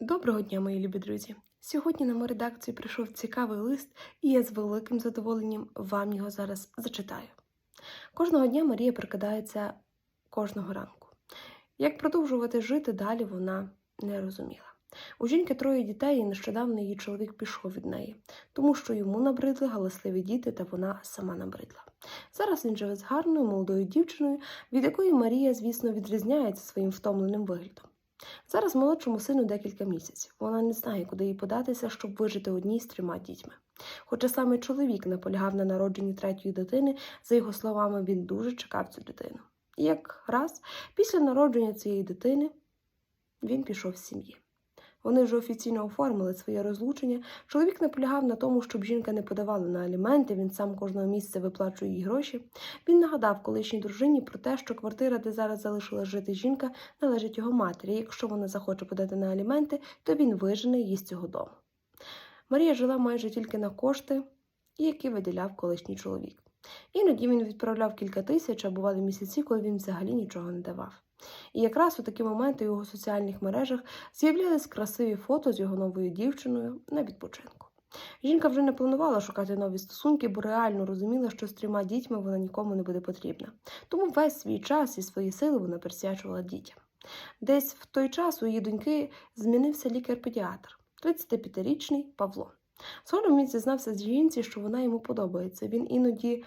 Доброго дня, мої любі друзі! Сьогодні на мою редакцію прийшов цікавий лист, і я з великим задоволенням вам його зараз зачитаю. Кожного дня Марія прикидається кожного ранку. Як продовжувати жити далі, вона не розуміла. У жінки троє дітей, і нещодавно її чоловік пішов від неї, тому що йому набридли галасливі діти, та вона сама набридла. Зараз він живе з гарною молодою дівчиною, від якої Марія, звісно, відрізняється своїм втомленим виглядом. Зараз молодшому сину декілька місяців. Вона не знає, куди їй податися, щоб вижити одній з трьома дітьми. Хоча саме чоловік наполягав на народженні третьої дитини, за його словами, він дуже чекав цю дитину. І як раз після народження цієї дитини він пішов з сім'ї. Вони вже офіційно оформили своє розлучення. Чоловік наполягав на тому, щоб жінка не подавала на аліменти, він сам кожного місяця виплачує їй гроші. Він нагадав колишній дружині про те, що квартира, де зараз залишила жити жінка, належить його матері. Якщо вона захоче подати на аліменти, то він вижене її з цього дому. Марія жила майже тільки на кошти, які виділяв колишній чоловік. Іноді він відправляв кілька тисяч, а бували місяці, коли він взагалі нічого не давав. І якраз у такі моменти у його соціальних мережах з'являлись красиві фото з його новою дівчиною на відпочинку. Жінка вже не планувала шукати нові стосунки, бо реально розуміла, що з трьома дітьми вона нікому не буде потрібна. Тому весь свій час і свої сили вона присвячувала дітям. Десь в той час у її доньки змінився лікар-педіатр, 35-річний Павло. Згодом він зізнався з жінці, що вона йому подобається. Він іноді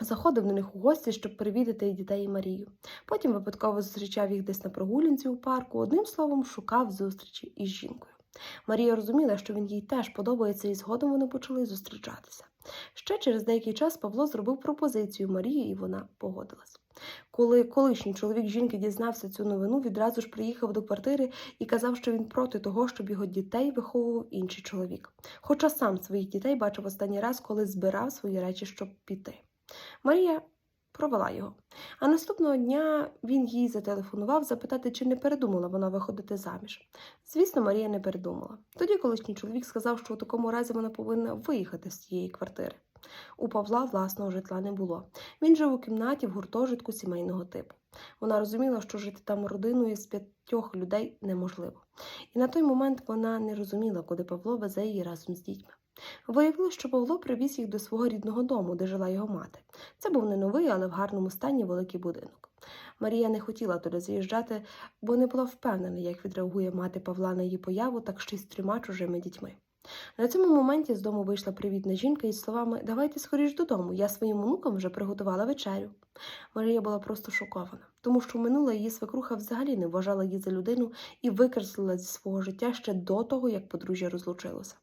заходив до них у гості, щоб привідати дітей і Марію. Потім випадково зустрічав їх десь на прогулянці у парку, одним словом, шукав зустрічі із жінкою. Марія розуміла, що він їй теж подобається, і згодом вони почали зустрічатися. Ще через деякий час Павло зробив пропозицію Марії, і вона погодилась. Коли колишній чоловік жінки дізнався цю новину, відразу ж приїхав до квартири і казав, що він проти того, щоб його дітей виховував інший чоловік. Хоча сам своїх дітей бачив останній раз, коли збирав свої речі, щоб піти. Марія провела його. А наступного дня він їй зателефонував запитати, чи не передумала вона виходити заміж. Звісно, Марія не передумала. Тоді колишній чоловік сказав, що у такому разі вона повинна виїхати з цієї квартири. У Павла власного житла не було. Він жив у кімнаті в гуртожитку сімейного типу. Вона розуміла, що жити там родиною з п'ятьох людей неможливо. І на той момент вона не розуміла, куди Павло везе її разом з дітьми. Виявилося, що Павло привіз їх до свого рідного дому, де жила його мати. Це був не новий, але в гарному стані великий будинок. Марія не хотіла туди заїжджати, бо не була впевнена, як відреагує мати Павла на її появу, так ще й з трьома чужими дітьми. На цьому моменті з дому вийшла привітна жінка із словами Давайте скоріш додому, я своїм онукам вже приготувала вечерю. Марія була просто шокована, тому що минула її свекруха взагалі не вважала її за людину і викреслила зі свого життя ще до того, як подружжя розлучилося.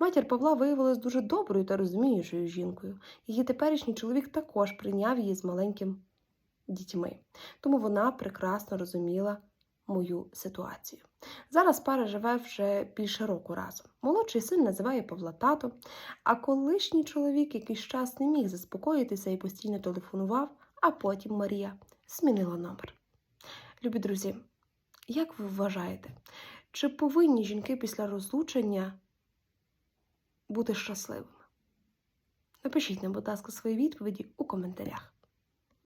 Матір Павла виявилась дуже доброю та розуміючою жінкою. Її теперішній чоловік також прийняв її з маленьким дітьми, тому вона прекрасно розуміла мою ситуацію. Зараз пара живе вже більше року разом. Молодший син називає Павла тато, а колишній чоловік якийсь час не міг заспокоїтися і постійно телефонував, а потім Марія змінила номер. Любі друзі, як ви вважаєте, чи повинні жінки після розлучення бути щасливими? Напишіть нам, будь ласка, свої відповіді у коментарях.